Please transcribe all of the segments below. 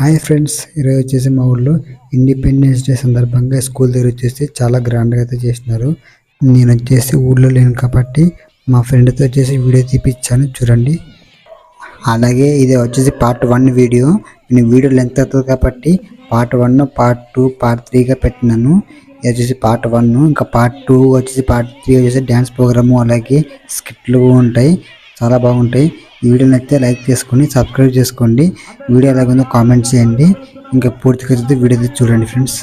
Hi friends ఈరోజు వచ్చేసి మా ఊళ్ళో ఇండిపెండెన్స్ డే సందర్భంగా స్కూల్ దగ్గర వచ్చేసి చాలా గ్రాండ్గా అయితే చేసినారు నేను వచ్చేసి ఊళ్ళో లేను కాబట్టి మా ఫ్రెండ్తో వచ్చేసి వీడియో తీపిచ్చాను చూడండి. అలాగే ఇది వచ్చేసి పార్ట్ వన్ వీడియో. నేను వీడియో లెంత్ అవుతుంది కాబట్టి part one part two part త్రీగా పెట్టినాను. ఇది వచ్చేసి పార్ట్ వన్ ఇంకా పార్ట్ టూ వచ్చేసి పార్ట్ త్రీ వచ్చేసి డ్యాన్స్ ప్రోగ్రాము అలాగే స్కిట్లు ఉంటాయి. చాలా బాగుంటాయి. ఈ వీడియో నచ్చితే లైక్ చేసుకొని సబ్స్క్రైబ్ చేసుకోండి. వీడియో ఎలాగుందో కామెంట్ చేయండి. ఇంకా పూర్తిగా చూస్తే వీడియో చూడండి ఫ్రెండ్స్.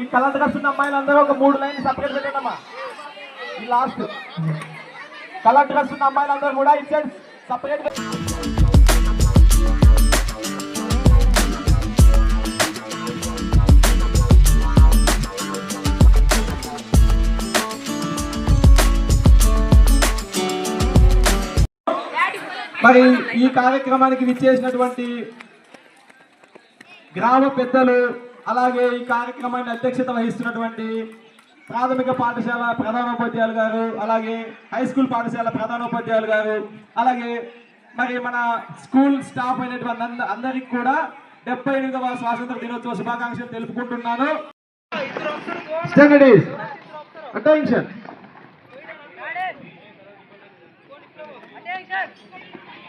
ఈ కలర్ డ్రెస్ ఉన్న అమ్మాయిలందరూ ఒక మూడు లైన్లు సపరేట్ పెట్టండమ్మా. ఈ లాస్ట్. కలర్ డ్రెస్ ఉన్న అమ్మాయిలందరూ కూడా ఇచ్చాడు సపరేట్ మరి ఈ కార్యక్రమానికి విచ్చేసినటువంటి గ్రామ పెద్దలు అలాగే ఈ కార్యక్రమాన్ని అధ్యక్షత వహిస్తున్నటువంటి ప్రాథమిక పాఠశాల ప్రధానోపాధ్యాయులు గారు అలాగే హై స్కూల్ పాఠశాల ప్రధానోపాధ్యాయులు గారు అలాగే మరి మన స్కూల్ స్టాఫ్ అయినటువంటి అంద- అందరికి కూడా డెబ్బై ఎనిమిదవ స్వాతంత్ర దినోత్సవ శుభాకాంక్షలు తెలుపుకుంటున్నాను. అటెన్షన్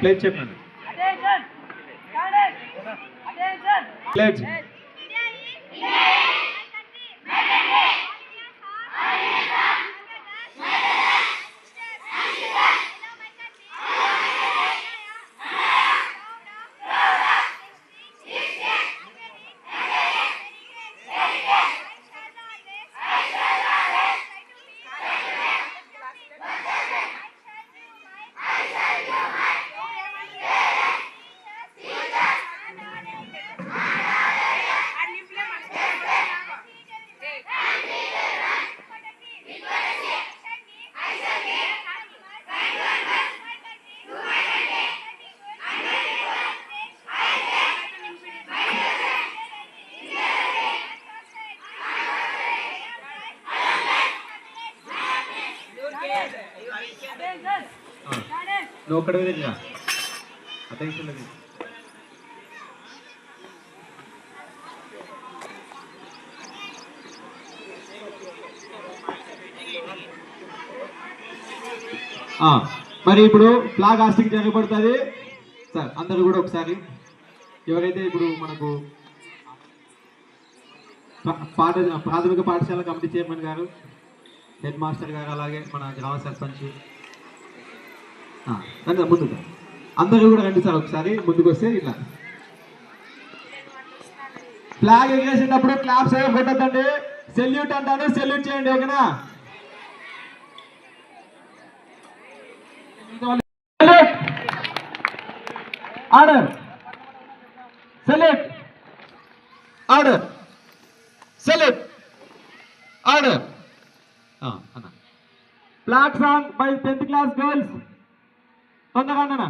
ప్లేట్ చెప్పండి. ప్లేట్. నువ్వు ఒక్కడ దగ్గర అటెన్షన్ లేదు మరి ఇప్పుడు ఫ్లాగ్ హాస్టింగ్ జరగబడుతుంది సార్ అందరూ కూడా ఒకసారి. ఎవరైతే ఇప్పుడు మనకు పాఠ ప్రాథమిక పాఠశాల కమిటీ చైర్మన్ గారు హెడ్ మాస్టర్ గారు అలాగే మన గ్రామ సర్పంచ్ రండి ముందుకు. అందరూ కూడా రండి సార్ ఒకసారి ముందుకు వస్తే ఇలా. ఫ్లాగ్ ఎగరేసేటప్పుడు క్లాప్స్ ఏమో కొట్టద్దండి. సెల్యూట్ అంటాను సెల్యూట్ చేయండి ఓకేనా? Order salute order salute order అన్న. Flag by tenth class girls తొందరగా అన్న